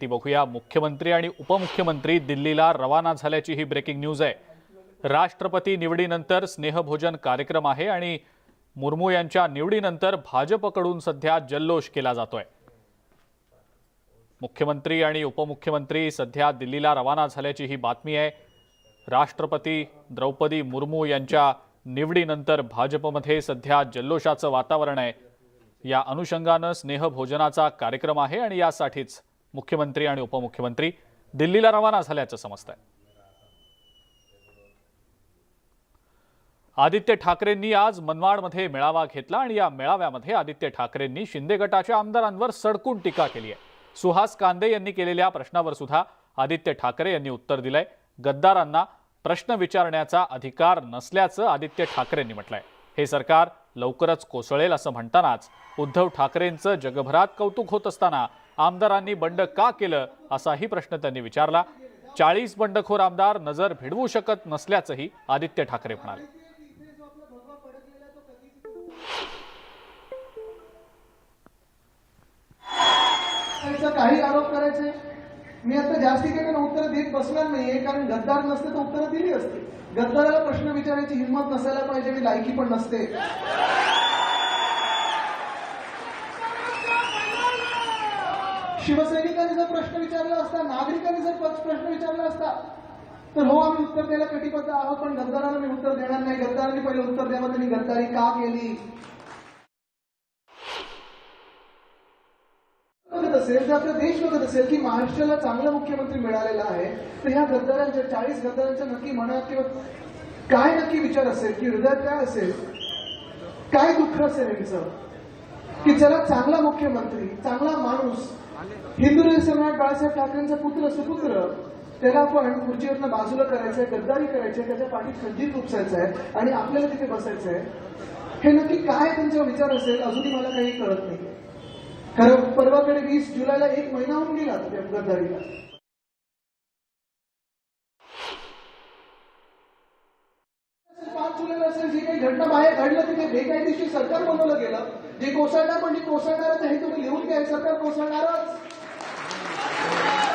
ती बघूया. मुख्यमंत्री आणि उपमुख्यमंत्री दिल्लीला रवाना झाल्याची ही ब्रेकिंग न्यूज आहे. राष्ट्रपती निवडीनंतर स्नेहभोजन कार्यक्रम आहे आणि मुर्मू यांच्या निवडीनंतर भाजपकडून सध्या जल्लोष केला जातोय. मुख्यमंत्री आणि उपमुख्यमंत्री सध्या दिल्लीला रवाना झाल्याची ही बातमी आहे. राष्ट्रपती द्रौपदी मुर्मू यांच्या निवडीनंतर भाजपमध्ये सध्या जल्लोषाचं वातावरण आहे. या अनुषंगानं स्नेहभोजनाचा कार्यक्रम आहे आणि यासाठीच मुख्यमंत्री आणि उपमुख्यमंत्री दिल्लीला रवाना झाल्याचं समजतंय. आदित्य ठाकरेंनी आज मनमाडमध्ये मेळावा घेतला आणि या मेळाव्यामध्ये आदित्य ठाकरेंनी शिंदे गटाच्या आमदारांवर सडकून टीका केली आहे. सुहास कांदे यांनी केलेल्या प्रश्नावर सुद्धा आदित्य ठाकरे यांनी उत्तर दिलंय. गद्दारांना प्रश्न विचारण्याचा अधिकार नसल्याचं आदित्य ठाकरेंनी म्हटलंय. हे सरकार लवकरच कोसळेल असं म्हणतानाच उद्धव ठाकरेंचं जगभरात कौतुक होत असताना आमदारांनी बंड का केलं असाही प्रश्न त्यांनी विचारला. चाळीस बंडखोर आमदार नजर भिडवू शकत नसल्याचंही आदित्य ठाकरे म्हणाले. काही आरोप करायचे? मी आता जास्ती काही उत्तर देत बसणार नाहीये कारण गद्दार नसते तर उत्तरं दिली असते. गद्दाराला प्रश्न विचारायची हिंमत नसायला पाहिजे आणि लायकी पण नसते. शिवसैनिकांनी जर प्रश्न विचारला असता नागरिकांनी जर प्रश्न विचारला असता तर हो आम्ही उत्तर द्यायला कटिबद्ध आहोत पण गद्दारांना मी उत्तर देणार नाही. गद्दारांनी पहिलं उत्तर द्यावं त्यांनी गद्दारी का केली? बघत असेल जर आपला देश बघत असेल की महाराष्ट्राला चांगला मुख्यमंत्री मिळालेला आहे तर ह्या गद्दारांच्या चाळीस गद्दारांच्या नक्की मनात किंवा काय नक्की विचार असेल की हृदयात काय असेल? काय दुःख असेल यांचं की चला चांगला मुख्यमंत्री चांगला माणूस हिंदू सम्राट बाळासाहेब ठाकरेंचा पुत्र सुपुत्र त्याला आपण खुर्चीवरनं बाजूला करायचंय गद्दारी करायची त्याच्या पाठीत खंजीर उपसायचं आहे आणि आपल्याला तिथे बसायचं आहे हे नक्की काय त्यांचा विचार असेल अजूनही मला काही कळत नाही. कारण परवाकडे वीस जुलैला एक महिना होऊन गेला गद्दारीला. पाच जुलैला असेल जी काही घटना बाहेर घडलं तिथे बेकायदेशीर सरकार बनवलं गेलं. जे कोसळणार म्हणजे कोसळणारच हे तुम्ही लिहून घ्या सरकार कोसळणारच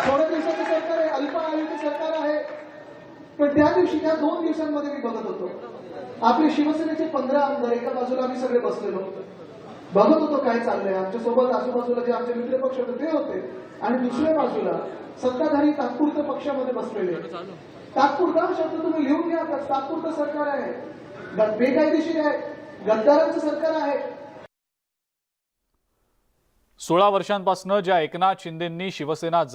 थोड्या दिवसाचं सरकार आहे अल्प आयुष्य सरकार आहे पण त्या दिवशी त्या दोन दिवसांमध्ये मी बघत होतो. आपले शिवसेनेचे पंधरा आमदार एका बाजूला आम्ही सगळे बसलेलो. बघत होतो काय चाललंय. आमच्यासोबत आजूबाजूला जे आमचे मित्र पक्ष होते ते होते. आणि दुसऱ्या बाजूला सत्ताधारी तात्पुरत्या पक्षामध्ये बसलेले. तात्पुरता शब्द तुम्ही लिहून घ्या तात्पुरतं सरकार आहे. बेकायदेशीर आहे. गद्दारांचं सरकार आहे. सोळा वर्षांपासून ज्या एकनाथ शिंदेंनी शिवसेना